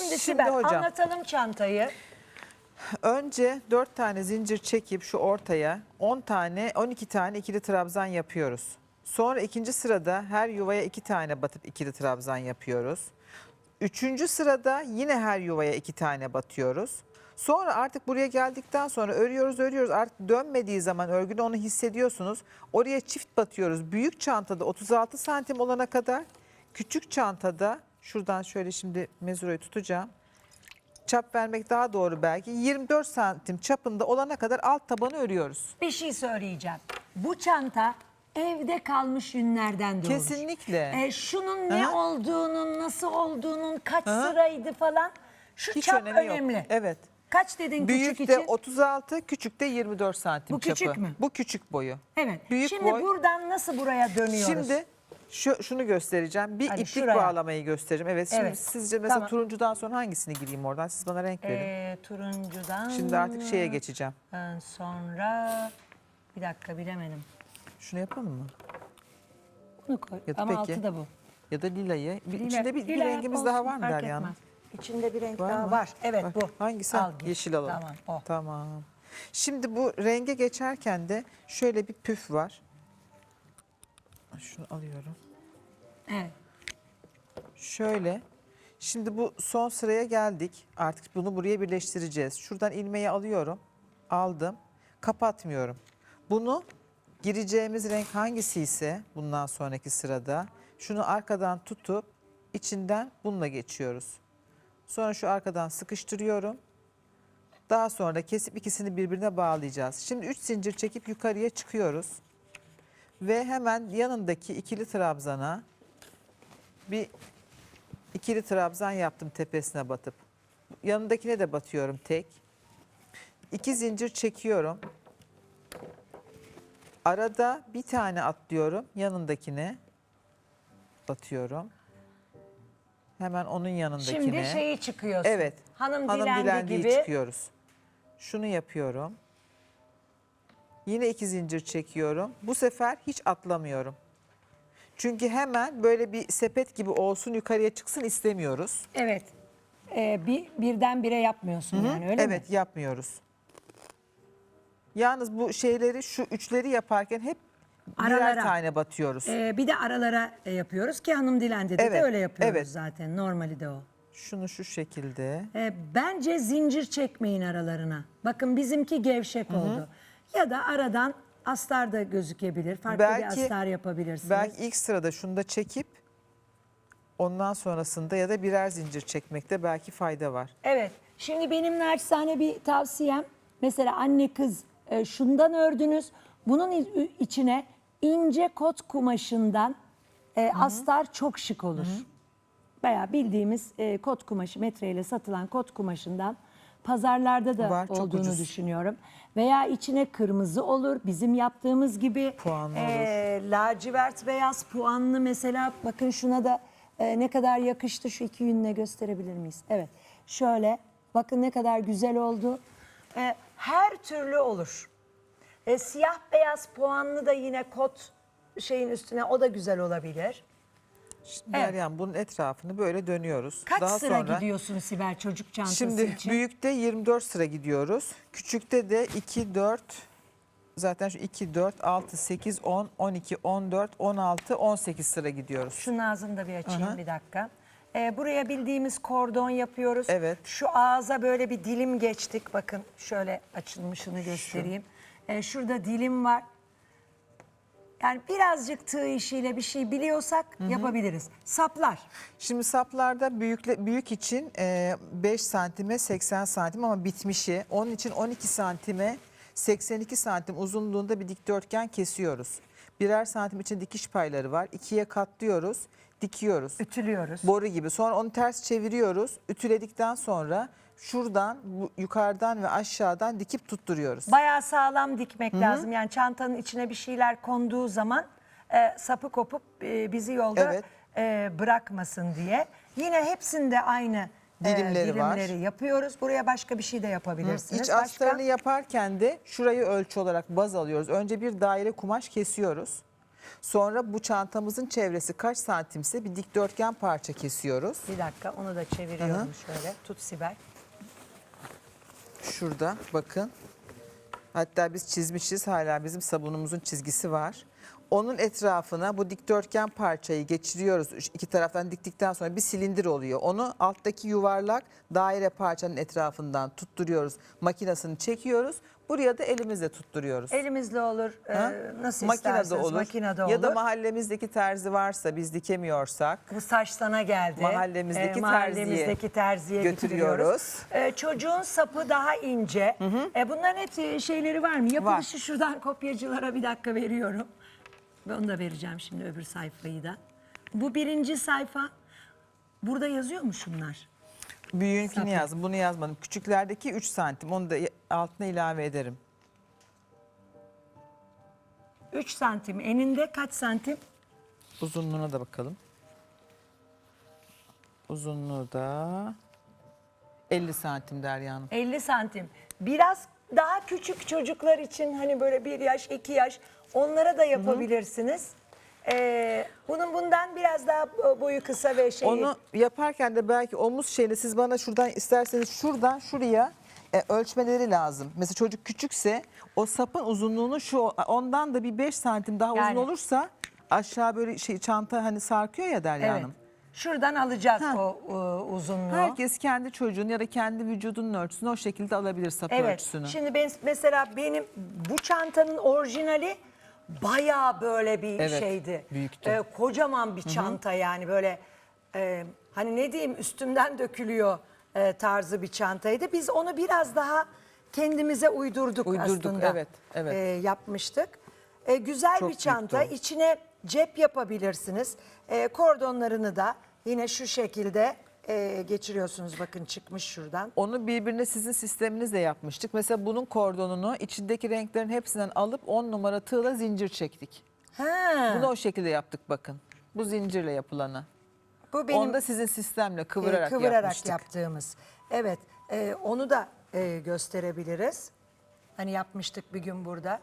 Şimdi, Şimdi Sibel hocam. anlatalım çantayı. Önce 4 tane zincir çekip şu ortaya 10 tane 12 tane ikili trabzan yapıyoruz. Sonra ikinci sırada her yuvaya 2 tane batıp ikili trabzan yapıyoruz. Üçüncü sırada yine her yuvaya 2 tane batıyoruz. Sonra artık buraya geldikten sonra örüyoruz örüyoruz artık dönmediği zaman örgüde onu hissediyorsunuz. Oraya çift batıyoruz. Büyük çantada 36 santim olana kadar küçük çantada şuradan şöyle şimdi mezuroyu tutacağım çap vermek daha doğru belki 24 santim çapında olana kadar alt tabanı örüyoruz. Bir şey söyleyeceğim. Bu çanta evde kalmış yünlerden de olur. Kesinlikle. E, şunun ne Aha. olduğunun, nasıl olduğunun, kaç Aha. sıraydı falan. Şu Hiç çap önemi yok. önemli. Evet. Kaç dedin küçük Büyükte için? 36, küçükte 24 santim Bu çapı. küçük mü? Bu küçük boyu. Evet. Büyük Şimdi boy. buradan nasıl buraya dönüyoruz? Şimdi şu, şunu göstereceğim. Bir Hadi iplik şuraya. bağlamayı göstereceğim. Evet. Şimdi Evet. sizce mesela Tamam. turuncudan sonra hangisini gireyim oradan? Siz bana renk verin. Ee, turuncudan Şimdi artık şeye geçeceğim. sonra bir dakika bilemedim. Şunu yapalım mı? Bunu koy. Ya da Ama peki. altı da bu. Ya da lilayı. Bir, Lila- içinde bir, bir lila rengimiz daha var mı fark Derya Hanım? etmez. İçinde bir renk Var daha mı? var. Evet Var. bu. Hangisi? Al git. Yeşil alalım. Tamam o. Tamam. Şimdi bu renge geçerken de şöyle bir püf var. Şunu alıyorum. Evet. Şöyle. Şimdi bu son sıraya geldik. Artık bunu buraya birleştireceğiz. Şuradan ilmeği alıyorum. Aldım. Kapatmıyorum. Bunu gireceğimiz renk hangisi ise bundan sonraki sırada şunu arkadan tutup içinden bununla geçiyoruz. Sonra şu arkadan sıkıştırıyorum. Daha sonra kesip ikisini birbirine bağlayacağız. Şimdi 3 zincir çekip yukarıya çıkıyoruz. Ve hemen yanındaki ikili trabzana bir ikili trabzan yaptım tepesine batıp. Yanındakine de batıyorum tek. İki zincir çekiyorum. Arada bir tane atlıyorum yanındakine batıyorum. Hemen onun yanındakine. Şimdi şeyi çıkıyorsun. Evet. Hanım, Hanım dilendi dilendiği gibi. çıkıyoruz. Şunu yapıyorum. Yine iki zincir çekiyorum. Bu sefer hiç atlamıyorum. Çünkü hemen böyle bir sepet gibi olsun yukarıya çıksın istemiyoruz. Evet. Ee, bir, birden bire yapmıyorsun yani öyle mi? evet yapmıyoruz. Yalnız bu şeyleri şu üçleri yaparken hep birer Aralara. tane batıyoruz. Ee, bir de aralara e, yapıyoruz ki hanım dilendi de, Evet, de öyle yapıyoruz evet. zaten. Normali de o. Şunu şu şekilde. Ee, bence zincir çekmeyin aralarına. Bakın bizimki gevşek oldu. Ya da aradan astar da gözükebilir. Farklı bir Belki- astar yapabilirsiniz. Belki ilk sırada şunu da çekip ondan sonrasında ya da birer zincir çekmekte belki fayda var. Evet. Şimdi benim naçizane bir tavsiyem. Mesela anne kız e, şundan ördünüz. Bunun içine ince kot kumaşından e, astar çok şık olur. Veya bildiğimiz e, kot kumaşı metreyle satılan kot kumaşından pazarlarda da Var, çok olduğunu ucuz. düşünüyorum. Veya içine kırmızı olur. Bizim yaptığımız gibi Puanlı e, lacivert beyaz puanlı mesela bakın şuna da e, ne kadar yakıştı şu iki yünle gösterebilir miyiz? Evet. Şöyle bakın ne kadar güzel oldu. E, her türlü olur. E, siyah beyaz puanlı da yine kot şeyin üstüne o da güzel olabilir. Şimdi Evet. Meryem bunun etrafını böyle dönüyoruz. Kaç Daha sıra sonra gidiyorsun Sibel çocuk çantası Şimdi için? büyükte 24 sıra gidiyoruz. Küçükte de 2 4 zaten şu 2 4 6 8 10 12 14 16 18 sıra gidiyoruz. Şunun ağzını da bir açayım bir dakika. Ee, buraya bildiğimiz kordon yapıyoruz. Evet. Şu ağza böyle bir dilim geçtik. Bakın şöyle açılmışını göstereyim. Ee, şurada dilim var. Yani birazcık tığ işiyle bir şey biliyorsak yapabiliriz. Saplar. Şimdi saplarda büyük büyük için e, 5 santime 80 santim ama bitmişi. Onun için 12 santime 82 santim uzunluğunda bir dikdörtgen kesiyoruz. Birer santim için dikiş payları var. İkiye katlıyoruz, dikiyoruz. Ütülüyoruz. Boru gibi. Sonra onu ters çeviriyoruz. Ütüledikten sonra şuradan, bu, yukarıdan ve aşağıdan dikip tutturuyoruz. Bayağı sağlam dikmek lazım. Yani çantanın içine bir şeyler konduğu zaman e, sapı kopup e, bizi yolda Evet. e, bırakmasın diye. Yine hepsinde aynı e, Dilimleri var. dilimleri yapıyoruz. Buraya başka bir şey de yapabilirsiniz. İç Başka? astarını yaparken de şurayı ölçü olarak baz alıyoruz. Önce bir daire kumaş kesiyoruz. Sonra bu çantamızın çevresi kaç santimse bir dikdörtgen parça kesiyoruz. Bir dakika onu da çeviriyorum şöyle. Tut Sibel. Şurada bakın. Hatta biz çizmişiz hala bizim sabunumuzun çizgisi var. Onun etrafına bu dikdörtgen parçayı geçiriyoruz. İki taraftan diktikten sonra bir silindir oluyor. Onu alttaki yuvarlak daire parçanın etrafından tutturuyoruz. Makinesini çekiyoruz. Buraya da elimizle tutturuyoruz. Elimizle olur. e, Ha? nasıl Makinede isterseniz olur. makinede Ya da olur. mahallemizdeki terzi varsa biz dikemiyorsak Bu saç sana geldi. Mahallemizdeki mahallemizdeki terziye götürüyoruz. götürüyoruz. Ee, çocuğun sapı daha ince. Ee, bunların hep şeyleri var mı? Yapılışı şuradan kopyacılara bir dakika veriyorum. Ve onu da vereceğim şimdi öbür sayfayı da. Bu birinci sayfa. Burada yazıyor mu şunlar? büyüğünkini yazdım. Bunu yazmadım. Küçüklerdeki 3 santim. Onu da altına ilave ederim. 3 santim. Eninde kaç santim? Uzunluğuna da bakalım. Uzunluğu da 50 santim Derya Hanım. 50 santim. Biraz daha küçük çocuklar için hani böyle bir yaş, iki yaş onlara da yapabilirsiniz. Ee, bunun bundan biraz daha boyu kısa ve şey. Onu yaparken de belki omuz şeyini siz bana şuradan isterseniz şuradan şuraya e, ölçmeleri lazım. Mesela çocuk küçükse o sapın uzunluğunu şu ondan da bir 5 santim daha Yani- uzun olursa aşağı böyle şey çanta hani sarkıyor ya Derya Evet. Hanım. Şuradan alacağız Ha. o e, uzunluğu. Herkes kendi çocuğun ya da kendi vücudunun ölçüsünü o şekilde alabilir sap Evet. ölçüsünü. Şimdi ben mesela benim bu çantanın orijinali bayağı böyle bir Evet, şeydi. büyüktü. Ee, kocaman bir çanta yani böyle e, hani ne diyeyim üstümden dökülüyor e, tarzı bir çantaydı. Biz onu biraz daha kendimize uydurduk, Uydurduk, aslında. evet, evet. E, yapmıştık. E, güzel Çok bir çanta. büyüktü o. İçine cep yapabilirsiniz. E, kordonlarını da yine şu şekilde e, geçiriyorsunuz. Bakın çıkmış şuradan. Onu birbirine sizin sisteminizle yapmıştık. Mesela bunun kordonunu içindeki renklerin hepsinden alıp 10 numara tığla zincir çektik. Ha. Bunu o şekilde yaptık bakın. Bu zincirle yapılanı. Bu benim Onu da sizin sistemle e, kıvırarak, kıvırarak yapmıştık. yaptığımız. Evet, e, onu da e, gösterebiliriz. Hani yapmıştık bir gün burada.